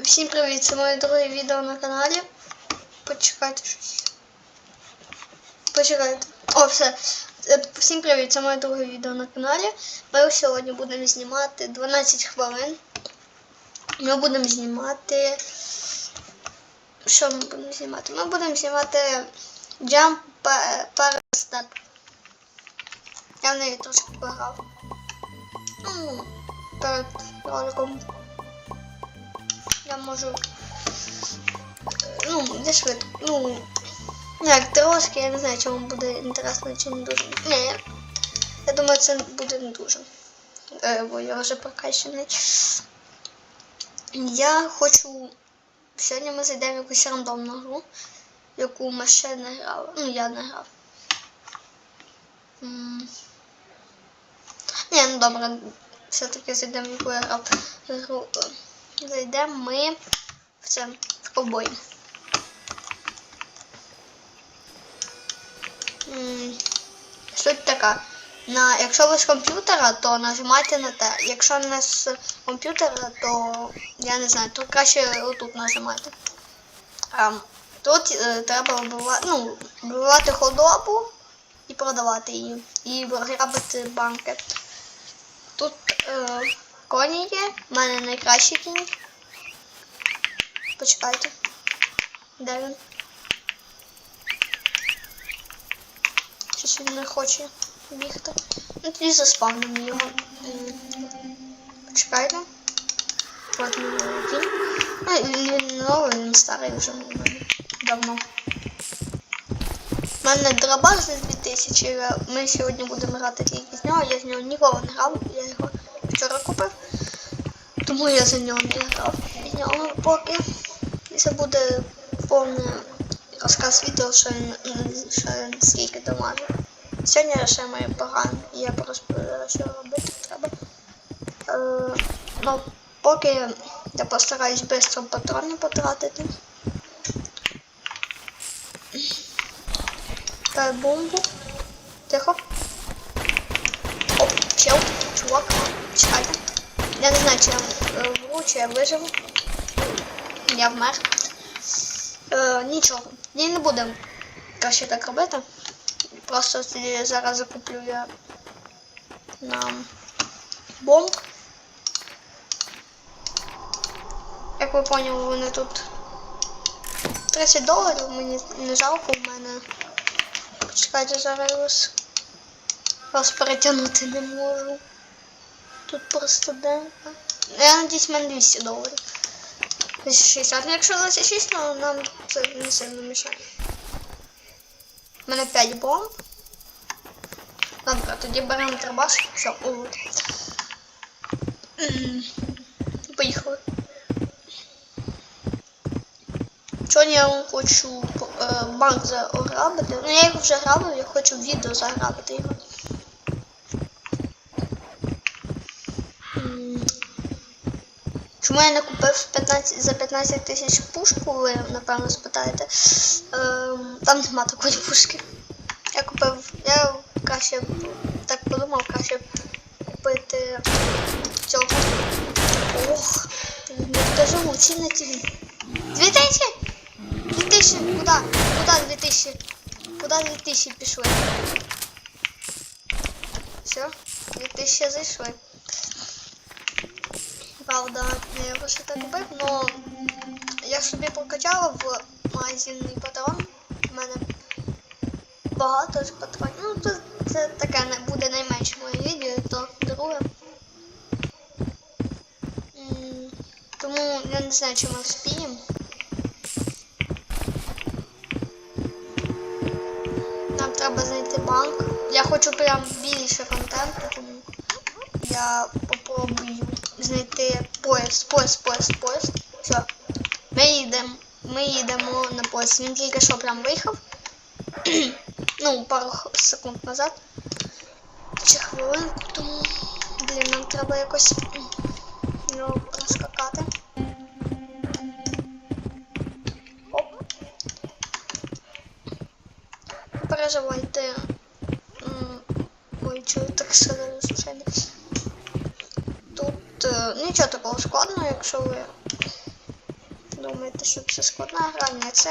Всім привіт, це моє друге відео на каналі. Почекайте щось. Почекайте. О, все. Е, Всім привіт, це моє друге відео на каналі. Ми сьогодні будемо знімати 12 хвилин. Ми будемо знімати. Що ми будемо знімати? Ми будемо знімати Jump Step. Я в неї трошки пограв. Ну, перед роликом. Я можу. е, Ну, де швидко. Ну, як трошки, я не знаю, чому буде інтересно чи не дуже. Ні, я думаю, це буде не дуже. Е, бо я вже прокачаний. Я хочу. Сьогодні ми зайдемо в якусь рандомну гру, яку ми ще не грали. Ну, я не грав. Ні, ну добре, все-таки зайдемо в яку я грав гру. Зайдемо ми в це в ковбой. Суть така. На, якщо ви з комп'ютера, то нажимайте на те. Якщо не з комп'ютера, то я не знаю, то краще отут нажимати. А, тут е, треба вбивати, ну, вбивати худобу і продавати її. І грабити банки. Тут е, коні є, в мене найкращий кінь. Почекайте. Де він? Щось він не хоче бігти. Ну тоді заспавнимо його. М, Почекайте. От мій кінь. Ну, він він не новий, він старий вже в мене давно. У мене драбар за 2000, е, ми сьогодні будемо грати тільки з нього, я з нього ніколи не грав, я його вчора купив. Тому я за нього не грав. З поки. І це буде повний розказ відео, що він, скільки дамажив. Сьогодні ще має погано, і я порозповідаю, що робити треба. Е, ну, поки я постараюсь швидко патрони потратити. Дай бомбу. Тихо. Оп, чел, чувак, чекайте. Я не знаю, чи я вру, чи я виживу. Я вмер. Е, нічого. Я не будемо краще так робити. Просто зараз закуплю я нам бомб. Як ви поняли, вони тут 30 доларів, мені не жалко, в мене. Почекайте, зараз вас перетягнути не можу. Тут просто де. Я надіюсь, в мене 200 доларів. 260. Ну, якщо 26, то нам це не сильно мішає. У мене 5 бомб. Добре, тоді беремо трабаш. Все. М, Поїхали. Сьогодні я хочу е, банк заграбити. Ну я його вже грабив, я хочу відео заграбити його. Чому я не купив 15, за 15 тисяч пушку, ви напевно спитаєте. Ем, там нема такої пушки. Я купив. Я краще так подумав, краще купити цього. Ох, не скажу, на ті. 2000? 2000? Куда? Куда 2000? Куда 2000 пішли? Все, 2000 зайшли. Правда, я його ще так купив, но я собі прокачала в магазинний патрон. У мене багато ж патронів. Ну, то це таке буде найменше моє відео, то друге. Тому я не знаю, чи ми вспіємо. Нам треба знайти банк. Я хочу прям більше контенту, тому я попробую знайти поїзд, поїзд, поїзд, поїзд. Все. Ми їдемо. Ми їдемо на поїзд. Він тільки що прям виїхав. ну, пару секунд назад. Чи хвилинку, тому. Блін, нам треба якось його проскакати. Оп. Переживайте. Ой, чого так сильно звичайно. Тут е, нічого такого складного, якщо ви думаєте, що це складна гра, ні, це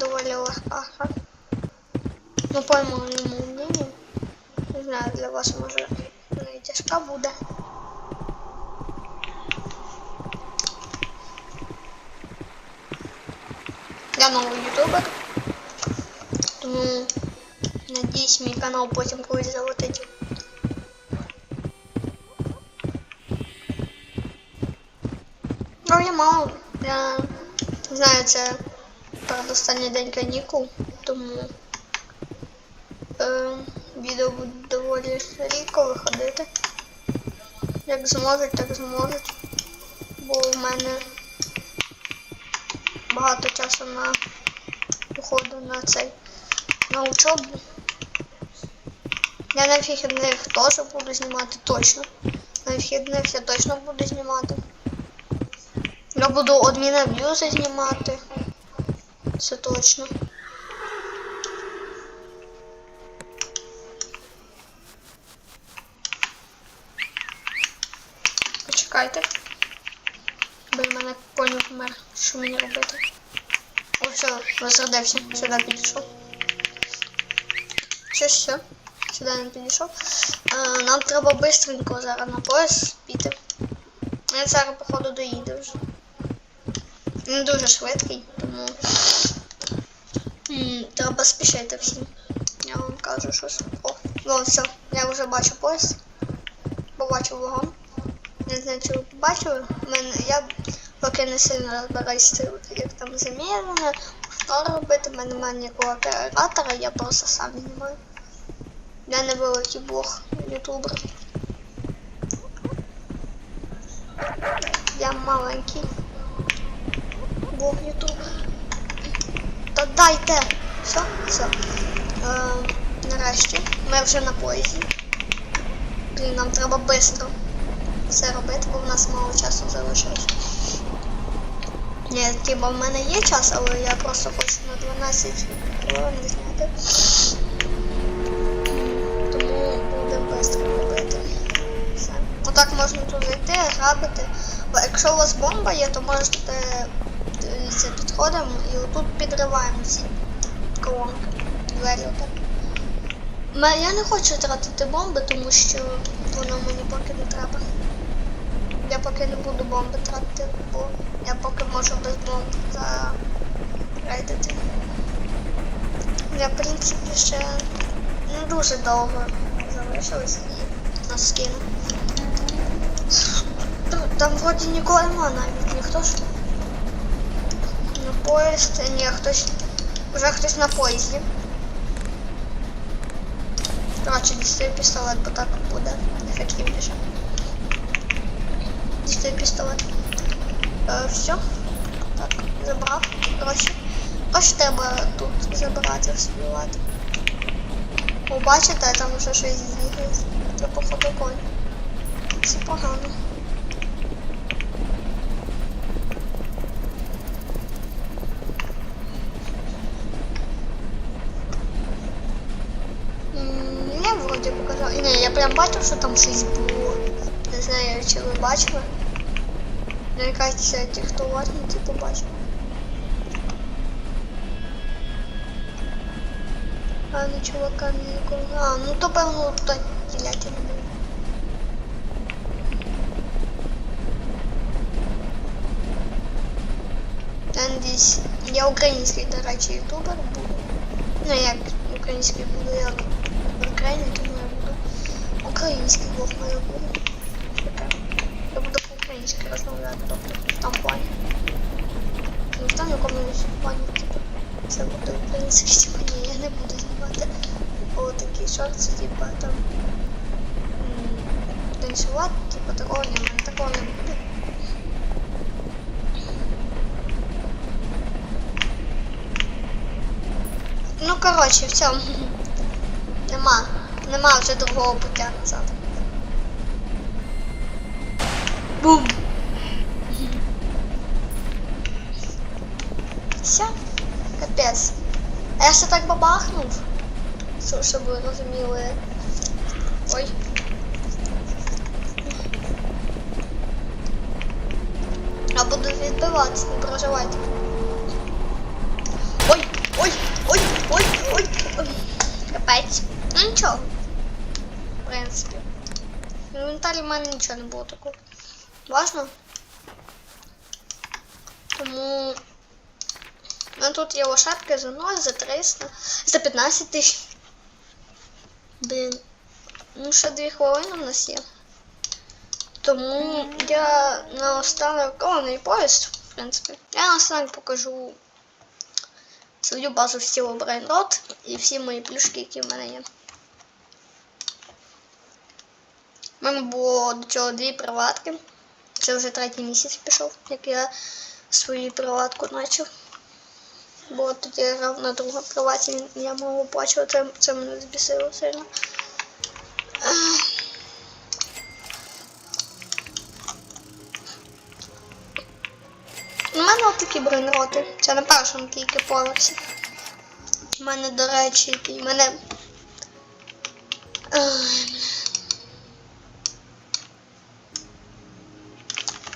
доволі легка гра. Ну, по моєму мнению, не знаю, для вас може вона і тяжка буде. Я новий ютубер. Тому надіюсь, мій канал потім колись залетить. Ну, я мало. Я знаю, це передостанній день канікул, тому е, відео буде доволі рідко виходити. Як зможуть, так зможуть. Бо в мене багато часу на походу на цей на учобу. Я на вихідних теж буду знімати точно. На вихідних я точно буду знімати. Я буду адміна в'юзи знімати. Це точно. Почекайте. Бо в мене коні помер. Що мені робити? О, все, розрядився. Сюди підійшов. Все, все. Сюди він підійшов. Нам треба бистренько зараз на пояс піти. Я зараз, походу, доїду вже. Він дуже швидкий, тому треба спішити всім. Я вам кажу щось. О, о, все, я вже бачу пояс. Побачив вагон. Не знаю, чи ви побачили. Мене, я поки не сильно розбираюся, як там замірено, що робити, в мене немає ніякого оператора, я просто сам знімаю. Я не великий блог ютубер. Я маленький блог ютубер. Та дайте! Все, все. Е, нарешті. Ми вже на поїзді. Блін, нам треба швидко все робити, бо в нас мало часу залишилось. Ні, типа в мене є час, але я просто хочу на 12 хвилин зняти. Тому будемо швидко робити. Все. Отак можна тут зайти, грабити. Якщо у вас бомба є, то можете дивіться, підходимо і отут підриваємо ці колонки. Двері отак. Я не хочу тратити бомби, тому що воно мені поки не треба. Я поки не буду бомби тратити, бо я поки можу без бомб зарейдити. Я, в принципі, ще не дуже довго залишилось і нас скину. Там вроді нікого нема навіть, ніхто ж. На поїзд, ні, хтось. Вже хтось на поїзді. Коротше, дістаю пістолет, бо так буде ефективніше. Дістаю пістолет. Е, все. Так, забрав. Коротше. Коротше, треба тут забирати, вспівати. О, бачите, там вже щось з'їхається. Це походу конь. Це погано. прям бачив, що там щось було. Не знаю, чи ви бачили. Ну, якась ті, хто уважно, ті побачили. А, ну чувака нікого. А, ну то певно то тіляті не було. Там десь. Я український, до речі, ютубер буду. Ну як український буду, я в Україні, тому я буду. Український блог має буде. Я буду по-українськи розмовляти, тобто в там плані. Ну в там якомусь плані, типу, це буде український сьогодні, я не буду знімати. О, такі шорти, типу, там танцювати, типу, такого немає, такого не буде. Ну, коротше, все. Нема. Нема вже другого пуття назад. Бум! Все? Капец. А я ще так бабахнув. Що, щоб ви розуміли. Ой. Я буду відбиватися, не проживайте. Ой, ой, ой, ой, ой, ой. Капець. Ну нічого В принципі. В інвентарі в мене нічого не було такого. Важно. Тому. Ну тут є лошадки за 0, за 300, за 15 тисяч. Блін. Ну, ще 2 хвилини в нас є. Тому я на останок кований поїзд, в принципі. Я на останок покажу свою базу в стілу Брайнрот і всі мої плюшки, які в мене є. У мене було до цього дві приватки. Це вже третій місяць пішов, як я свою приватку почав. Бо тоді я грав на другу приваті, я мало оплачувати, це, мене збісило сильно. У мене от такі брейнроти. Це на першому тільки поверсі. У мене, до речі, який- мене. Ай,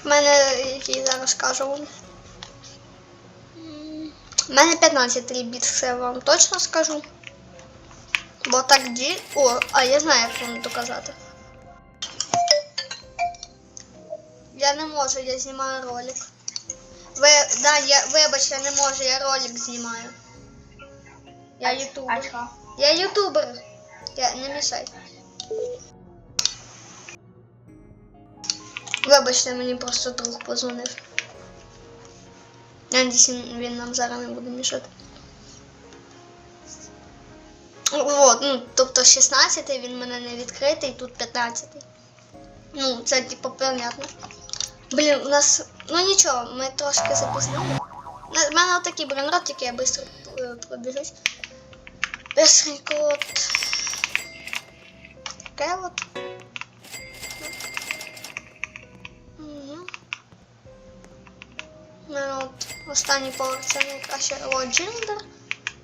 У мене, який зараз кажу вам. У мене 15 біт, це я вам точно скажу. Бо так ді. О, а я знаю, як вам доказати. Я не можу, я знімаю ролик. Ви, да, я, вибач, я не можу, я ролик знімаю. Я ютубер. Я ютубер. Я не мішай. Вибачте, мені просто друг позвонив. Я надіюсь, він нам зараз не буде мішати. От, ну, тобто 16 він мене не відкритий, тут 15. Ну, це типу понятно. Блін, у нас. Ну нічого, ми трошки запізнили. У мене отакий бренрот, який я швидко е, пробіжусь. Быстренько от. Таке от. У мене от останній поверх це найкраще О, джиндер.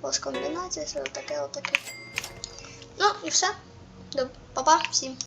Ось комбінація, все таке, отаке. Ну і все. До, па-па всім.